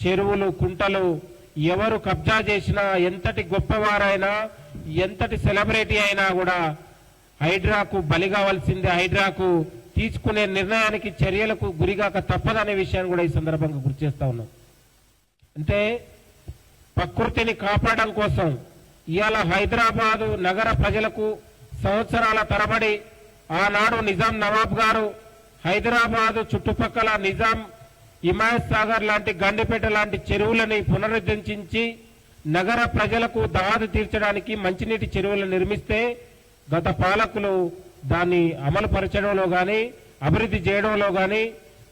చెరువులు కుంటలు ఎవరు కబ్జా చేసినా ఎంతటి గొప్పవారైనా ఎంతటి సెలబ్రిటీ అయినా కూడా హైడ్రాకు బలి కావాల్సిందే హైడ్రాకు తీసుకునే నిర్ణయానికి చర్యలకు గురిగాక తప్పదనే విషయాన్ని కూడా ఈ సందర్భంగా గుర్తు చేస్తా ఉన్నాం. అంటే ప్రకృతిని కాపాడడం కోసం ఇవాళ హైదరాబాదు నగర ప్రజలకు సంవత్సరాల తరబడి ఆనాడు నిజాం నవాబ్ గారు హైదరాబాదు చుట్టుపక్కల నిజాం హిమాయత్ సాగర్ లాంటి గండిపేట లాంటి చెరువులని పునరుద్ధరించి నగర ప్రజలకు దాహదు తీర్చడానికి మంచినీటి చెరువులను నిర్మిస్తే గత పాలకులు దాన్ని అమలు పరచడంలో కానీ అభివృద్ధి చేయడంలో కానీ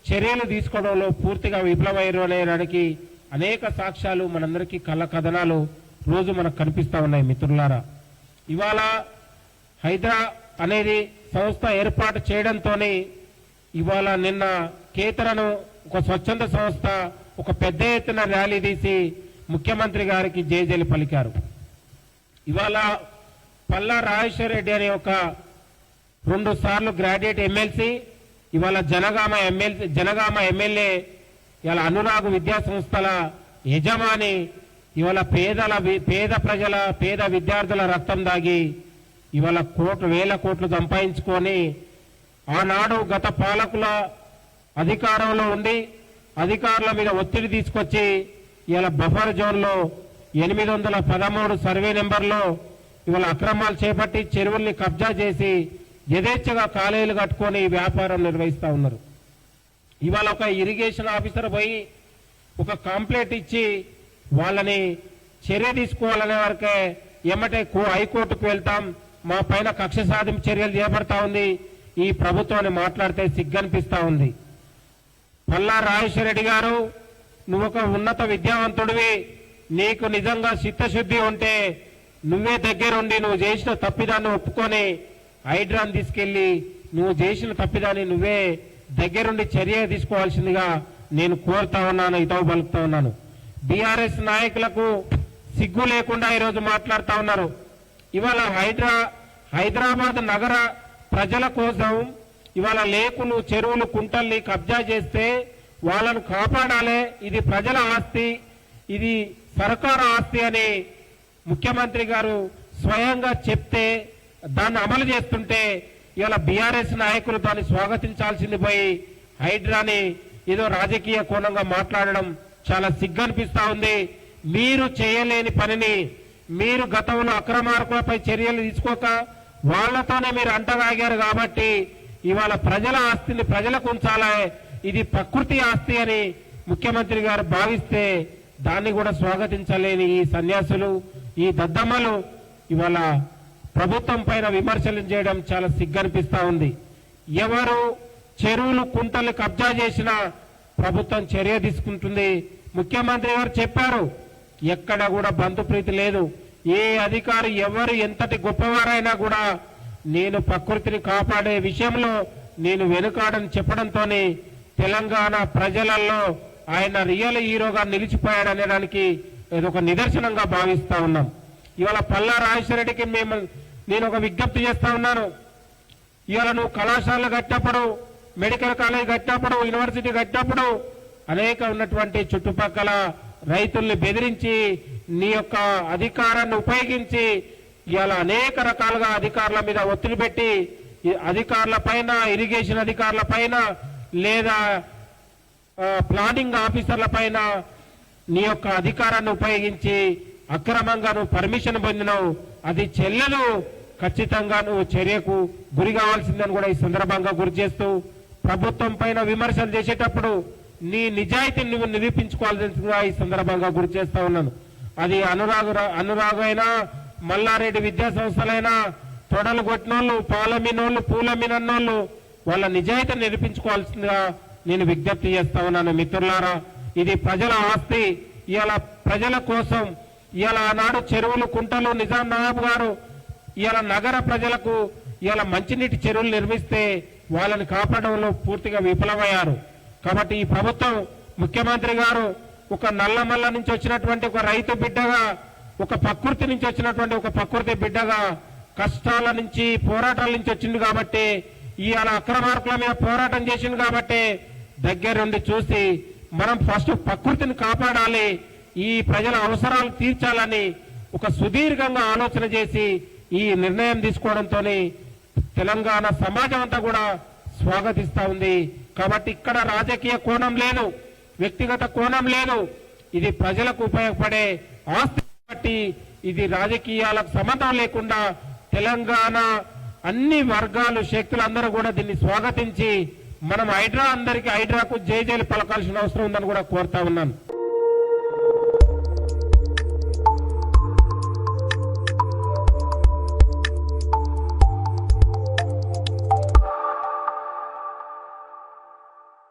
చర్యలు తీసుకోవడంలో పూర్తిగా విఫలమయ్యారు అనేదానికి అనేక సాక్ష్యాలు మనందరికీ కళ్ళ కథనాలు రోజు మనకు కనిపిస్తూ ఉన్నాయి మిత్రులారా. ఇవాళ హైదరా అనేది సంస్థ ఏర్పాటు చేయడంతోనే ఇవాళ నిన్న కేతరను ఒక స్వచ్ఛంద సంస్థ ఒక పెద్ద ఎత్తున ర్యాలీ తీసి ముఖ్యమంత్రి గారికి జేజేలు పలికారు. ఇవాళ పల్లా రాజేశ్వర రెడ్డి అనే ఒక రెండు సార్లు గ్రాడ్యుయేట్ ఎమ్మెల్సీ ఇవాళ జనగామ ఎమ్మెల్సీ జనగామ ఎమ్మెల్యే ఇవాళ అనురాగ్ విద్యా సంస్థల యజమాని ఇవాళ పేదల పేద ప్రజల పేద విద్యార్థుల రక్తం దాగి ఇవాళ కోట్లు వేల కోట్లు సంపాదించుకొని ఆనాడు గత పాలకుల అధికారంలో ఉండి అధికారుల మీద ఒత్తిడి తీసుకొచ్చి ఇవాళ బఫర్ జోన్లో ఎనిమిది వందల పదమూడు సర్వే నెంబర్లో ఇవాళ అక్రమాలు చేపట్టి చెరువుల్ని కబ్జా చేసి యథేచ్ఛగా కాలేజీలు కట్టుకొని వ్యాపారం నిర్వహిస్తూ ఉన్నారు. ఇవాళ ఒక ఇరిగేషన్ ఆఫీసర్ పోయి ఒక కంప్లైంట్ ఇచ్చి వాళ్ళని చర్య తీసుకోవాలనే వరకే ఎమ్మటే కో- హైకోర్టుకు వెళ్తాం మా పైన కక్ష సాధింపు చర్యలు చేపడతా ఉంది ఈ ప్రభుత్వాన్ని మాట్లాడితే సిగ్గనిపిస్తా ఉంది. పల్లా రాజేశ్వర రెడ్డి గారు నువ్వు ఒక ఉన్నత విద్యావంతుడివి నీకు నిజంగా చిత్తశుద్ధి ఉంటే నువ్వే దగ్గరుండి నువ్వు చేసిన తప్పిదాన్ని ఒప్పుకొని హైడ్రాన్ తీసుకెళ్ళి నువ్వు చేసిన తప్పిదాన్ని నువ్వే దగ్గరుండి చర్య తీసుకోవాల్సిందిగా నేను కోరుతా ఉన్నాను ఇతవ పలుకుతా ఉన్నాను. బీఆర్ఎస్ నాయకులకు సిగ్గు లేకుండా ఈరోజు మాట్లాడుతా ఉన్నారు. ఇవాళ హైడ్రా హైదరాబాద్ నగర ప్రజల కోసం ఇవాళ లేకులు చెరువులు కుంటల్ని కబ్జా చేస్తే వాళ్ళను కాపాడాలి ఇది ప్రజల ఆస్తి ఇది సర్కారు ఆస్తి అని ముఖ్యమంత్రి గారు స్వయంగా చెప్తే దాన్ని అమలు చేస్తుంటే ఇవాళ బీఆర్ఎస్ నాయకులు దాన్ని స్వాగతించాల్సింది పోయి హైడ్రాని ఏదో రాజకీయ కోణంగా మాట్లాడడం చాలా సిగ్గనిపిస్తా ఉంది. మీరు చేయలేని పనిని మీరు గతంలో అక్రమార్కులపై చర్యలు తీసుకోక వాళ్ళతోనే మీరు అంటగాగారు కాబట్టి ఇవాళ ప్రజల ఆస్తిని ప్రజలకు ఉంచాలే? ఇది ప్రకృతి ఆస్తి అని ముఖ్యమంత్రి గారు భావిస్తే దాన్ని కూడా స్వాగతించలేని ఈ సన్యాసులు ఈ దద్దమ్మలు ఇవాళ ప్రభుత్వం పైన విమర్శలు చేయడం చాలా సిగ్గనిపిస్తా ఉంది. ఎవరు చెరువులు కుంటలు కబ్జా చేసినా ప్రభుత్వం చర్య తీసుకుంటుంది. ముఖ్యమంత్రి గారు చెప్పారు ఎక్కడ కూడా బంధుప్రీతి లేదు. ఏ అధికారి ఎవరు ఎంతటి గొప్పవారైనా కూడా నేను ప్రకృతిని కాపాడే విషయంలో నేను వెనుకాడని చెప్పడంతోనే తెలంగాణ ప్రజలలో ఆయన రియల్ హీరోగా నిలిచిపోయాడనేదానికి ఒక నిదర్శనంగా భావిస్తా ఉన్నాం. ఇవాళ పల్లా రాజేశ్వరరెడ్డికి మేము నేను ఒక విజ్ఞప్తి చేస్తా ఉన్నాను. ఇవాళ నువ్వు కళాశాలలు కట్టినప్పుడు మెడికల్ కాలేజ్ కట్టినప్పుడు యూనివర్సిటీ కట్టినప్పుడు అనేక ఉన్నటువంటి చుట్టుపక్కల రైతుల్ని బెదిరించి నీ యొక్క అధికారాన్ని ఉపయోగించి ఇవాళ అనేక రకాలుగా అధికారుల మీద ఒత్తిడి పెట్టి అధికారుల పైన ఇరిగేషన్ అధికారుల పైన లేదా ప్లానింగ్ ఆఫీసర్ల పైన నీ యొక్క అధికారాన్ని ఉపయోగించి అక్రమంగా నువ్వు పర్మిషన్ పొందినావు. అది చెల్లెలు ఖచ్చితంగా నువ్వు చర్యకు గురి కావాల్సిందని కూడా ఈ సందర్భంగా గురి చేస్తూ ప్రభుత్వం పైన విమర్శలు చేసేటప్పుడు నీ నిజాయితీని నువ్వు నిరూపించుకోవాల్సిందిగా ఈ సందర్భంగా గురి చేస్తా ఉన్నాను. అది అనురాగు అనురాగు అయినా మల్లారెడ్డి విద్యా సంస్థలైనా తొడలు కొట్టినోళ్ళు పాలమినోళ్ళు పూలమినోళ్ళు వాళ్ళ నిజాయితీ నిరూపించుకోవాల్సిందిగా నేను విజ్ఞప్తి చేస్తా ఉన్నాను. మిత్రులారా ఇది ప్రజల ఆస్తి. ఇవాళ ప్రజల కోసం ఇవాళ ఆనాడు చెరువులు కుంటలు నిజాం నవాబు గారు ఇవాళ నగర ప్రజలకు ఇవాళ మంచినీటి చెరువులు నిర్మిస్తే వాళ్ళని కాపాడడంలో పూర్తిగా విఫలమయ్యారు. కాబట్టి ఈ ప్రభుత్వం ముఖ్యమంత్రి గారు ఒక నల్లమల్ల నుంచి వచ్చినటువంటి ఒక రైతు బిడ్డగా ఒక ప్రకృతి నుంచి వచ్చినటువంటి ఒక ప్రకృతి బిడ్డగా కష్టాల నుంచి పోరాటాల నుంచి వచ్చింది కాబట్టి ఇవాళ అక్రమార్కుల మీద పోరాటం చేసింది కాబట్టి దగ్గరుండి చూసి మనం ఫస్ట్ ప్రకృతిని కాపాడాలి ఈ ప్రజల అవసరాలు తీర్చాలని ఒక సుదీర్ఘంగా ఆలోచన చేసి ఈ నిర్ణయం తీసుకోవడంతో తెలంగాణ సమాజం అంతా కూడా స్వాగతిస్తా ఉంది. కాబట్టి ఇక్కడ రాజకీయ కోణం లేదు వ్యక్తిగత కోణం లేదు. ఇది ప్రజలకు ఉపయోగపడే ఆస్తి కాబట్టి ఇది రాజకీయాలకు సంబంధం లేకుండా తెలంగాణ అన్ని వర్గాలు శక్తులందరూ కూడా దీన్ని స్వాగతించి మనం హైడ్రా అందరికీ హైడ్రాకు జై జైలు పలకాల్సిన అవసరం ఉందని కూడా కోరుతా ఉన్నాను.